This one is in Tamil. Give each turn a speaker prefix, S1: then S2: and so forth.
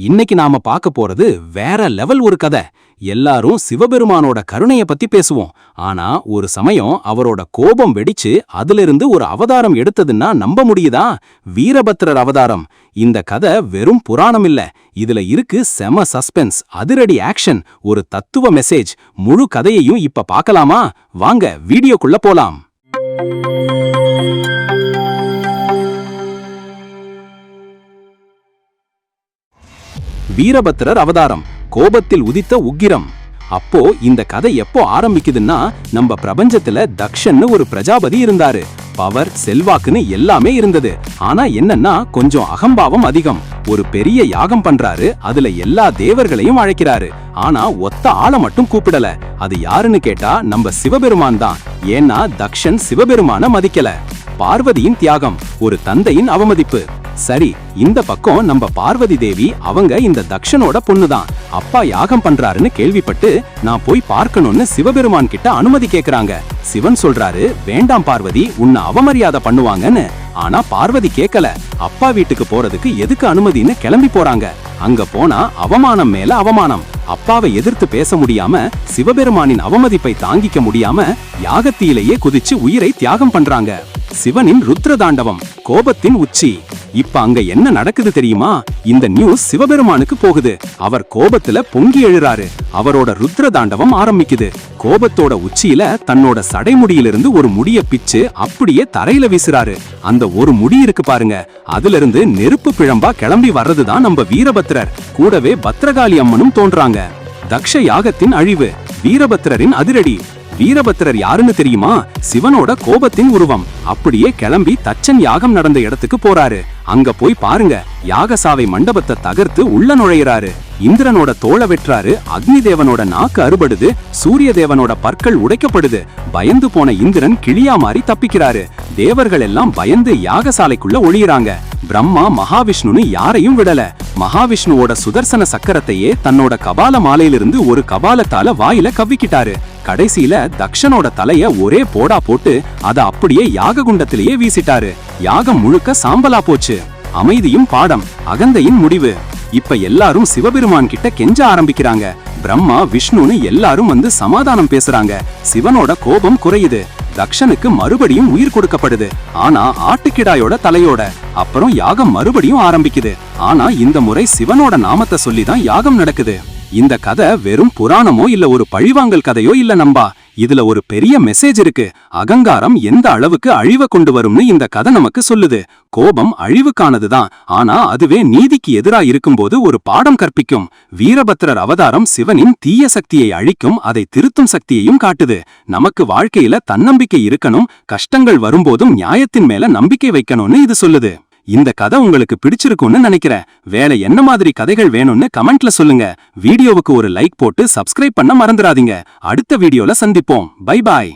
S1: இன்னைக்கு நாம பார்க்க போறது வேற லெவல் ஒரு கதை. எல்லாரும் சிவபெருமானோட கருணைய பத்தி பேசுவோம். ஆனா ஒரு சமயம் அவரோட கோபம் வெடிச்சு அதிலிருந்து ஒரு அவதாரம் எடுத்ததுன்னா நம்ப முடியுதா? வீரபத்ரர் அவதாரம். இந்த கதை வெறும் புராணம் இல்ல. இதுல இருக்கு செம சஸ்பென்ஸ் அதிரடி ஆக்ஷன் ஒரு தத்துவ மெசேஜ் முழு கதையையும் இப்ப பார்க்கலாமா? வாங்க வீடியோக்குள்ள போலாம். வீரபத்திரர் அவதாரம் கோபத்தில் உதித்த உக்கிரம். அப்போ இந்த கதை எப்போ ஆரம்பிக்குதுன்னா நம்ம பிரபஞ்சத்துல தக்ஷன்னு ஒரு பிரஜாபதி இருந்தாரு. பவர் செல்வாக்குன்னு எல்லாமே இருந்தது. ஆனா என்னன்னா கொஞ்சம் அகம்பாவம் அதிகம். ஒரு பெரிய யாகம் பண்றாரு அதுல எல்லா தேவர்களையும் அழைக்கிறாரு. ஆனா ஒத்த ஆளை மட்டும் கூப்பிடல. அது யாருன்னு கேட்டா நம்ம சிவபெருமான் தான். ஏன்னா தக்ஷன் சிவபெருமான மதிக்கல. பார்வதியின் தியாகம் ஒரு தந்தையின் அவமதிப்பு. சரி இந்த பக்கம் நம்ம பார்வதி தேவி அவங்க இந்த தக்ஷனோட பொண்ணுதான். அப்பா யாகம் பண்றாருன்னு கேள்விப்பட்டு நான் போய் பார்க்கணும்னு சிவபெருமான் கிட்ட அனுமதி கேக்குறாங்க. சிவன் சொல்றாரு வேண்டாம் பார்வதி உன்னை அவமரியாதை பண்ணுவாங்கன்னு. ஆனா பார்வதி கேக்கல. அப்பா வீட்டுக்கு போறதுக்கு எதுக்கு அனுமதின்னு கிளம்பி போறாங்க. அங்க போனா அவமானம் மேல அவமானம். அப்பாவை எதிர்த்து பேச முடியாம சிவபெருமானின் அவமதிப்பை தாங்கிக்க முடியாம யாகத்திலேயே குதிச்சு உயிரை தியாகம் பண்றாங்க. சிவனின் ருத்ர தாண்டவம் கோபத்தின் உச்சி. இப்ப அங்க என்ன நடக்குது தெரியுமா? இந்த நியூஸ் சிவபெருமானுக்கு போகுது. அவர் கோபத்துல பொங்கி எழுறாரு. அவரோட ருத்ர தாண்டவம் ஆரம்பிக்குது. கோபத்தோட உச்சியில தன்னோட சடைமுடியிலிருந்து ஒரு முடிய பிச்சு அப்படியே தரையில வீசுறாரு. அந்த ஒரு முடி இருக்கு பாருங்க. அதுல இருந்து நெருப்பு பிழம்பா கிளம்பி வர்றதுதான் நம்ம வீரபத்ரர். கூடவே பத்ரகாளி அம்மனும் தோன்றாங்க. தக்ஷ யாகத்தின் அழிவு. வீரபத்ரரின் அதிரடி. வீரபத்திரர் யாருன்னு தெரியுமா? சிவனோட கோபத்தின் உருவம். அப்படியே கிளம்பி தச்சன் யாகம் நடந்த இடத்துக்கு போறாரு. அங்க போய் பாருங்க. யாகசாவை மண்டபத்தை தகர்த்து உள்ள நுழையிறாரு. இந்திரனோட தோள வெற்றாரு அக்னி தேவனோட நாக்கு அறுபடுது. சூரிய தேவனோட பற்கள் உடைக்கப்படுது. பயந்து போன இந்திரன் கிளியா மாறி தப்பிக்கிறாரு. தேவர்கள் எல்லாம் பயந்து யாகசாலைக்குள்ள ஒளியிறாங்க. பிரம்மா மகாவிஷ்ணுன்னு யாரையும் விடல. மகாவிஷ்ணுவோட சுதர்சன சக்கரத்தையே தன்னோட கபால மாலையிலிருந்து ஒரு கபாலத்தால வாயில கவ்விக்கிட்டாரு. கடைசியில தக்ஷனோட தலைய ஒரே போடா போட்டு அத அப்படியே யாக குண்டத்திலேயே வீசிட்டாரு. யாகம் முழுக்க சாம்பலா போச்சு. அமைதியும் பாடம் அகந்தையின் முடிவு. இப்ப எல்லாரும் சிவபெருமான் கிட்ட கெஞ்ச ஆரம்பிக்கிறாங்க. பிரம்மா விஷ்ணுன்னு எல்லாரும் வந்து சமாதானம் பேசுறாங்க. சிவனோட கோபம் குறையுது. தக்ஷனுக்கு மறுபடியும் உயிர் கொடுக்கப்படுது. ஆனா ஆட்டுக்கிடாயோட தலையோட. அப்புறம் யாகம் மறுபடியும் ஆரம்பிக்குது. ஆனா இந்த முறை சிவனோட நாமத்தை சொல்லி தான் யாகம் நடக்குது. இந்த கதை வெறும் புராணமோ இல்ல ஒரு பழிவாங்கல் கதையோ இல்ல நம்பா. இதுல ஒரு பெரிய மெசேஜ் இருக்கு. அகங்காரம் எந்த அளவுக்கு அழிவை கொண்டு வரும்னு இந்த கதை நமக்கு சொல்லுது. கோபம் அழிவுக்கானதுதான். ஆனா அதுவே நீதிக்கு எதிரா இருக்கும்போது ஒரு பாடம் கற்பிக்கும். வீரபத்ரர் அவதாரம் சிவனின் தீய சக்தியை அழிக்கும் அதை திருத்தும் சக்தியையும் காட்டுது. நமக்கு வாழ்க்கையில தன்னம்பிக்கை இருக்கணும் கஷ்டங்கள் வரும்போதும் நியாயத்தின் மேல நம்பிக்கை வைக்கணும்னு இது சொல்லுது. இந்த கதை உங்களுக்கு பிடிச்சிருக்கும்னு நினைக்கிறேன். வேற என்ன மாதிரி கதைகள் வேணும்னு கமெண்ட்ல சொல்லுங்க. வீடியோவுக்கு ஒரு லைக் போட்டு சப்ஸ்கிரைப் பண்ண மறந்துடாதீங்க. அடுத்த வீடியோல சந்திப்போம். Bye bye